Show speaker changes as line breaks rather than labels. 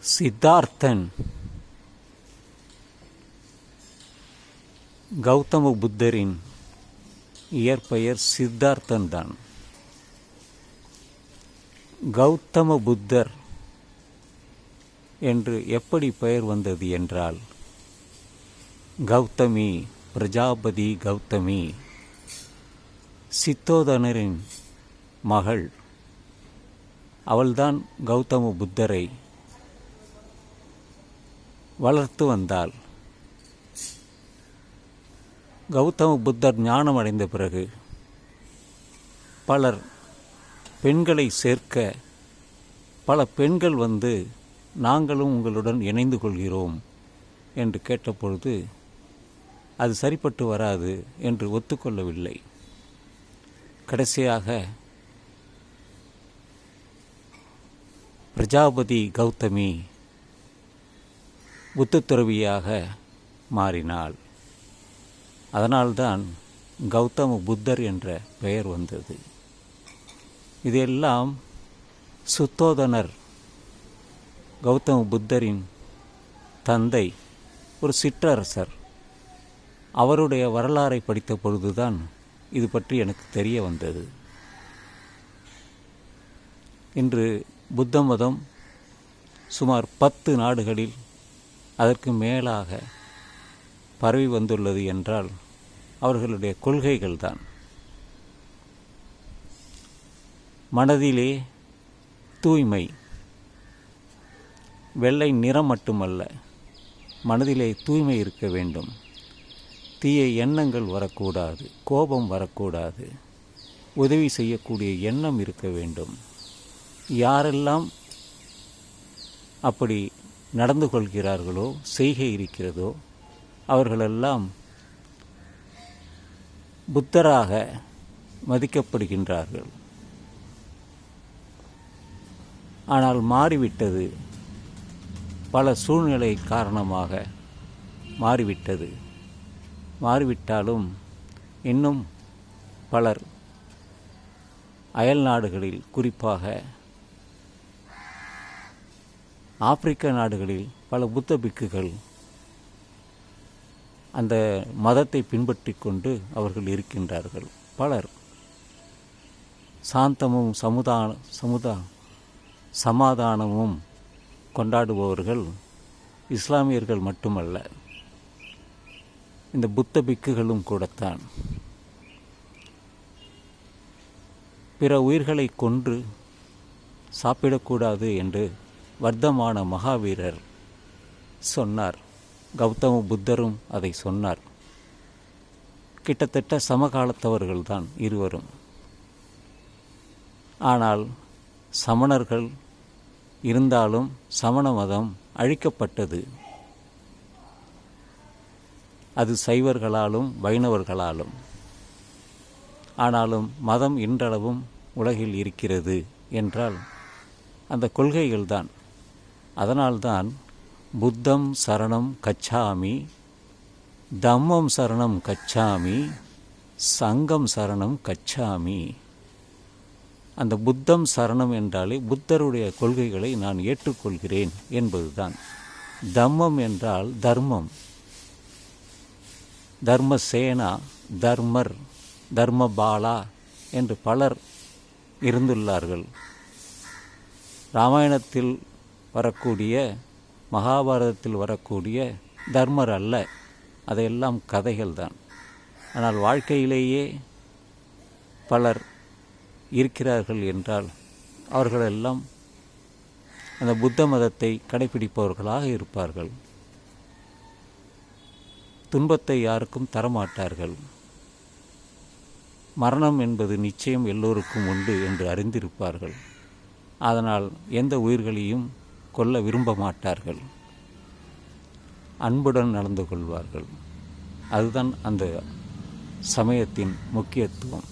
சித்தார்த்தன் கௌதம புத்தரின் இயற்பெயர் சித்தார்த்தன் தான் கௌதம புத்தர் என்று எப்படி பெயர் வந்தது என்றால் கௌதமி பிரஜாபதி கௌதமி சித்தோதனரின் மகள். அவள்தான் கௌதம புத்தரை. வளர்த்து வந்தாள் கௌதம புத்தர் ஞானம் அடைந்த பிறகு பலர் பெண்களை சேர்க்க பல பெண்கள் வந்து நாங்களும் உங்களுடன் இணைந்து கொள்கிறோம் என்று கேட்டபொழுது அது சரிப்பட்டு வராது என்று ஒத்துக்கொள்ளவில்லை. கடைசியாக பிரஜாபதி கௌதமி புத்த துறவியாக மாறினாள். அதனால்தான் கௌதம புத்தர் என்ற பெயர் வந்தது. இதெல்லாம் சுத்தோதனர் கௌதம புத்தரின் தந்தை ஒரு சிற்றரசர் அவருடைய வரலாறை படித்த பொழுதுதான் இது பற்றி எனக்கு தெரிய வந்தது. இன்று புத்த மதம் சுமார் பத்து நாடுகளில் அதற்கு மேலாக பரவி வந்துள்ளது என்றால் அவர்களுடைய கொள்கைகள்தான். மனதிலே தூய்மை வெள்ளை நிறம் மட்டுமல்ல மனதிலே தூய்மை இருக்க வேண்டும். தீய எண்ணங்கள் வரக்கூடாது கோபம் வரக்கூடாது உதவி செய்யக்கூடிய எண்ணம் இருக்க வேண்டும். யாரெல்லாம் அப்படி நடந்து கொள்கிறார்களோ செய்கை இருக்கிறதோ அவர்களெல்லாம் புத்தராக மதிக்கப்படுகின்றார்கள். ஆனால் மாறிவிட்டது. பல சூழ்நிலை காரணமாக மாறிவிட்டது. மாறிவிட்டாலும் இன்னும் பலர் அயல் நாடுகளில் குறிப்பாக ஆப்பிரிக்க நாடுகளில் பல புத்த பிக்குகள் அந்த மதத்தை பின்பற்றி கொண்டு அவர்கள் இருக்கின்றார்கள். பலர் சாந்தமும் சமுதா சமுதா சமாதானமும் கொண்டாடுபவர்கள் இஸ்லாமியர்கள் மட்டுமல்ல இந்த புத்த பிக்குகளும் கூடத்தான். பிற உயிர்களை கொன்று சாப்பிடக்கூடாது என்று வர்த்தமான மகாவீரர் சொன்னார். கௌதம புத்தரும் அதை சொன்னார். கிட்டத்தட்ட சமகாலத்தவர்கள்தான் இருவரும். ஆனால் சமணர்கள் இருந்தாலும் சமண மதம் அழிக்கப்பட்டது. அது சைவர்களாலும் வைணவர்களாலும். ஆனாலும் மதம் இன்றளவும் உலகில் இருக்கிறது என்றால் அந்த கொள்கைகள்தான் அதனால்தான் புத்தம் சரணம் கச்சாமி தம்மம் சரணம் கச்சாமி சங்கம் சரணம் கச்சாமி. அந்த புத்தம் சரணம் என்றாலே புத்தருடைய கொள்கைகளை நான் ஏற்றுக்கொள்கிறேன் என்பதுதான். தம்மம் என்றால் தர்மம். தர்மசேனா தர்மர் தர்மபாலா என்று பலர் இருந்துள்ளார்கள். ராமாயணத்தில் வரக்கூடிய மகாபாரதத்தில் வரக்கூடிய தர்மர் அல்ல. அதையெல்லாம் கதைகள் தான் ஆனால் வாழ்க்கையிலேயே பலர் இருக்கிறார்கள் என்றால் அவர்களெல்லாம் அந்த புத்த மதத்தை கடைபிடிப்பவர்களாக இருப்பார்கள். துன்பத்தை யாருக்கும் தரமாட்டார்கள். மரணம் என்பது நிச்சயம் எல்லோருக்கும் உண்டு என்று அறிந்திருப்பார்கள். அதனால் எந்த உயிர்களையும் கொல்ல விரும்ப மாட்டார்கள் அன்புடன் நடந்து கொள்வார்கள். அதுதான் அந்த சமயத்தின் முக்கியத்துவம்.